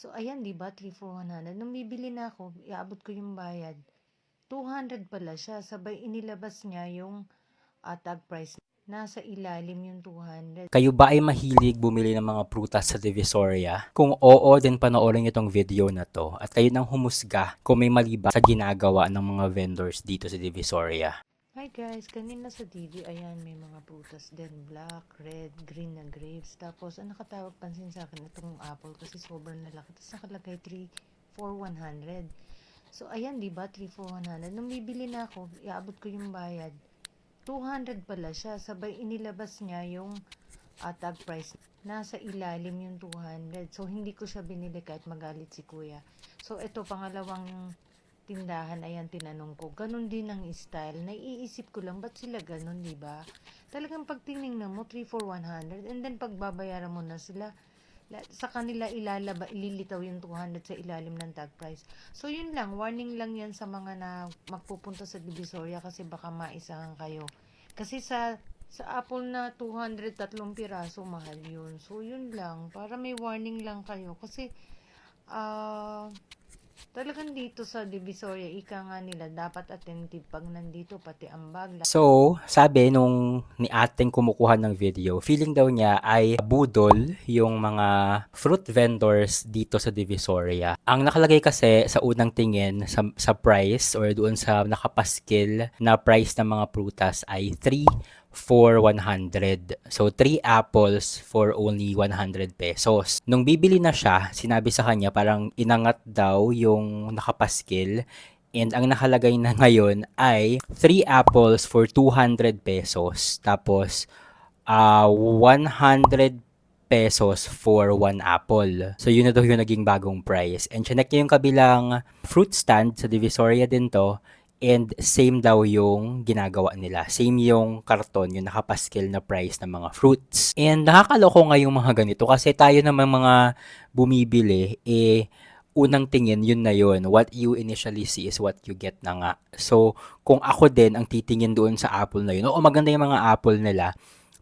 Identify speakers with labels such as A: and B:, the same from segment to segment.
A: So, ayan, di ba, 3,400. Nung bibili na ako, iabot ko yung bayad. 200 pala siya. Sabay inilabas niya yung ah, tag price. Nasa ilalim yung 200.
B: Kayo ba ay mahilig bumili ng mga prutas sa Divisoria? Kung oo, then panoorin niyo tong video na to at kayo nang humusga kung may mali ba sa ginagawa ng mga vendors dito sa Divisoria.
A: Hi guys, kanina sa TV, ayan, may mga prutas din. Black, red, green na grapes. Tapos, ang nakatawag pansin sa akin, itong apple kasi sobrang lalaki. Tapos nakalagay 3 for 100. So, ayan, di ba, 3 for 100. Nung bibili na ako, iabot ko yung bayad. 200 pala siya. Sabay inilabas niya yung ah, tag price. Nasa ilalim yung 200. So, hindi ko siya binili kahit magalit si kuya. So, ito, pangalawang tindahan, ayan, tinanong ko. Ganon din ang style. Naiisip ko lang, ba't sila ganon, di ba? Talagang pag tinignan mo, 3 for 100. And then, pag babayaran mo na sila, la- sa kanila ilalaba, ililitaw yung 200 sa ilalim ng tag price. So, yun lang. Warning lang yan sa mga na magpupunta sa Divisoria kasi baka maisahan kayo. Kasi sa sa Apple na 200 tatlong piraso, mahal yun. So, yun lang. Para may warning lang kayo. Kasi, ah, talagang dito sa Divisoria, ika nga nila, dapat attentive pag nandito, pati ang bag.
B: So, sabi nung ni ating kumukuha ng video, feeling daw niya ay budol yung mga fruit vendors dito sa Divisoria. Ang nakalagay kasi sa unang tingin sa, sa price or doon sa nakapaskil na price ng mga prutas ay 3 for 100. So, 3 apples for only 100 pesos. Nung bibili na siya, sinabi sa kanya parang inangat daw yung nakapaskil And ang nakalagay na ngayon ay 3 apples for 200 pesos. Tapos, ah 100 pesos for 1 apple. So, yun na daw yung naging bagong price. And chinek niya yung kabilang fruit stand sa Divisoria din to. And same daw yung ginagawa nila. Same yung karton, yung nakapaskil na price ng mga fruits. And nakakaloko nga yung mga ganito kasi tayo naman mga bumibili, eh, unang tingin, yun na yun. What you initially see is what you get na nga. So, kung ako din ang titingin doon sa apple na yun, oo, maganda yung mga apple nila.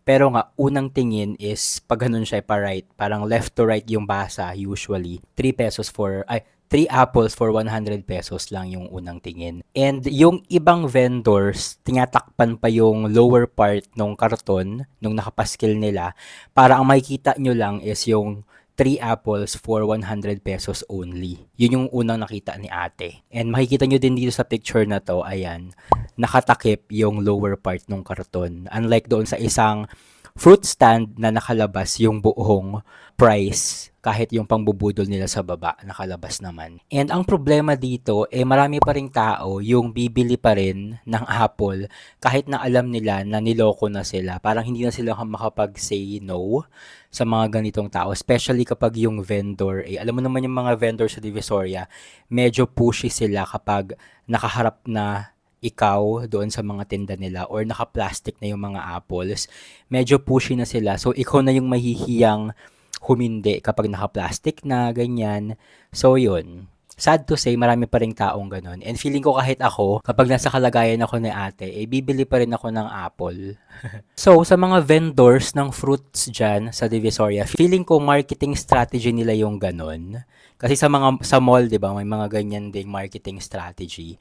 B: Pero nga, unang tingin is, pag ganun siya, pa right, parang left to right yung basa, usually. 3 pesos for, ay, 3 apples for 100 pesos lang yung unang tingin. And yung ibang vendors, tinatakpan pa yung lower part ng karton, nung nakapaskil nila, para ang makikita nyo lang is yung 3 apples for 100 pesos only. Yun yung unang nakita ni ate. And makikita nyo din dito sa picture na to, ayan, nakatakip yung lower part ng karton. Unlike doon sa isang fruit stand na nakalabas yung buong price kahit yung pangbubudol nila sa baba nakalabas naman. And ang problema dito eh marami pa ring tao yung bibili pa rin ng apple kahit na alam nila na niloko na sila. Parang hindi na sila makapag-say no sa mga ganitong tao. Especially kapag yung vendor, eh, alam mo naman yung mga vendor sa Divisoria, medyo pushy sila kapag nakaharap na ikaw doon sa mga tinda nila or naka-plastic na yung mga apples, medyo pushy na sila. So, ikaw na yung mahihiyang humindi kapag naka-plastic na, ganyan. So, yun. Sad to say, marami pa rin taong ganun. And feeling ko kahit ako, kapag nasa kalagayan ako ni ate, eh, bibili pa rin ako ng apple. so, sa mga vendors ng fruits dyan sa Divisoria, feeling ko marketing strategy nila yung ganun. Kasi sa mga sa mall, 'di ba, may mga ganyan ding marketing strategy.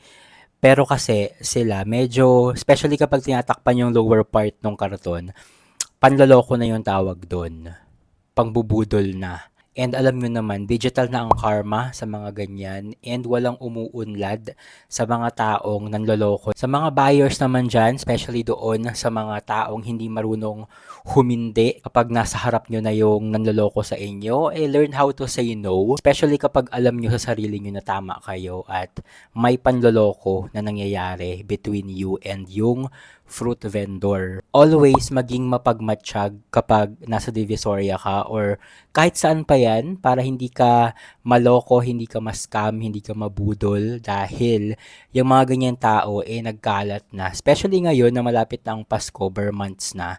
B: Pero kasi sila medyo especially kapag tinatakpan yung lower part ng karton, panloloko na yung tawag doon. Pangbubudol na. And alam nyo naman, digital na ang karma sa mga ganyan and walang umuunlad sa mga taong nanloloko. Sa mga buyers naman dyan, especially doon sa mga taong hindi marunong humindi kapag nasa harap nyo na yung nanloloko sa inyo, eh learn how to say no. Especially kapag alam nyo sa sarili nyo na tama kayo at may panloloko na nangyayari between you and yung fruit vendor. Always maging mapagmatsyag kapag nasa Divisoria ka or kahit saan pa yan para hindi ka maloko, hindi ka ma-scam, hindi ka mabudol dahil yung mga ganyan tao eh nagkalat na. Especially ngayon na malapit na ang Pasko, bare months na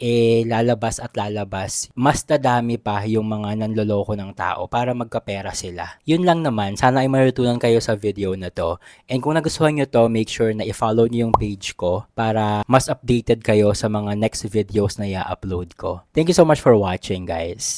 B: eh lalabas at lalabas, mas dadami pa yung mga nanloloko ng tao para magkapera sila. Yun lang naman, sana ay matutunan kayo sa video na to. And kung nagustuhan nyo to, make sure na i-follow nyo yung page ko para mas updated kayo sa mga next videos na i-upload ko. Thank you so much for watching guys.